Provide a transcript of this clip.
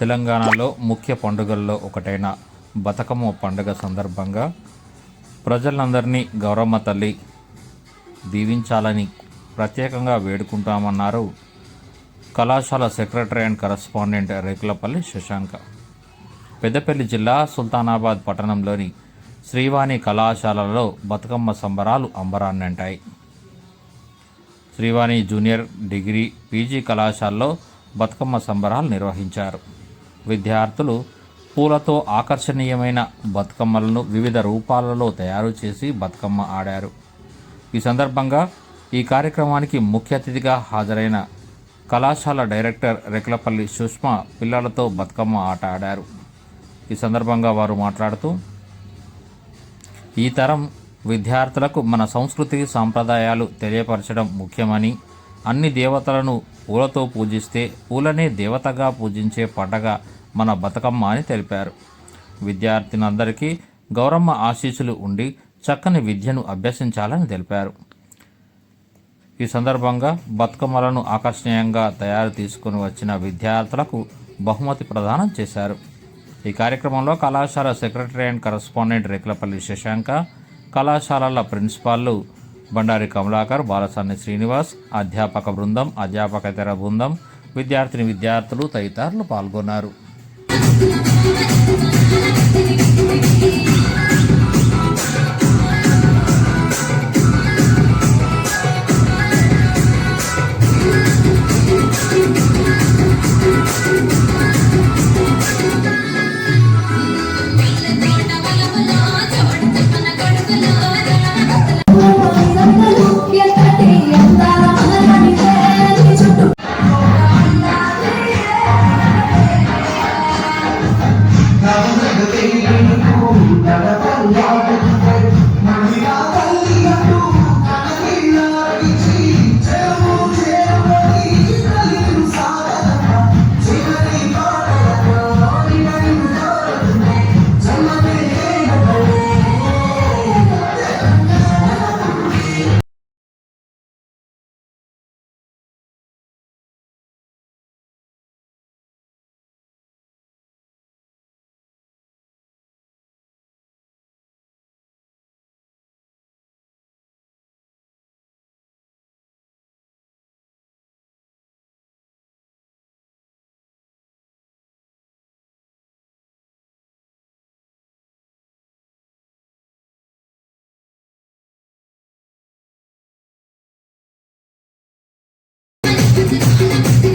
తెలంగాణలో ముఖ్య పండుగల్లో ఒకటైన బతుకమ్మ పండుగ సందర్భంగా ప్రజలందరినీ గౌరమ్మ తల్లి దీవించాలని ప్రత్యేకంగా వేడుకుంటామన్నారు కళాశాల secretary and correspondent Rekulapalli Sasanka. Peddapalli జిల్లా సుల్తానాబాద్ పట్టణంలోని శ్రీవాణి కళాశాలలో బతుకమ్మ సంబరాలు అంబరాన్నంటాయి. శ్రీవాణి జూనియర్ డిగ్రీ పీజీ కళాశాలలో బతుకమ్మ సంబరాలు నిర్వహించారు. విద్యార్థులు పూలతో ఆకర్షణీయమైన బతుకమ్మలను వివిధ రూపాలలో తయారు చేసి బతుకమ్మ ఆడారు. ఈ సందర్భంగా ఈ కార్యక్రమానికి ముఖ్య అతిథిగా హాజరైన కళాశాల డైరెక్టర్ రెక్లపల్లి సుష్మ పిల్లలతో బతుకమ్మ ఆట ఆడారు. ఈ సందర్భంగా వారు మాట్లాడుతూ ఈ తరం విద్యార్థులకు మన సంస్కృతి సాంప్రదాయాలు తెలియపరచడం ముఖ్యమని అన్ని దేవతలను పూలతో పూజిస్తే పూలనే దేవతగా పూజించే పండగ మన బతుకమ్మ అని తెలిపారు. విద్యార్థినందరికీ గౌరమ్మ ఆశీస్సులు ఉండి చక్కని విద్యను అభ్యసించాలని తెలిపారు. ఈ సందర్భంగా బతుకమ్మలను ఆకర్షణీయంగా తయారు తీసుకుని వచ్చిన విద్యార్థులకు బహుమతి ప్రదానం చేశారు. ఈ కార్యక్రమంలో కళాశాల secretary and correspondent Rekulapalli Shashanka కళాశాలల ప్రిన్సిపాల్లు బండారి కమలాకర్ బాలసాని శ్రీనివాస్ అధ్యాపక బృందం అధ్యాపకేతర బృందం విద్యార్థిని విద్యార్థులు తదితరులు పాల్గొన్నారు. الله Thank you.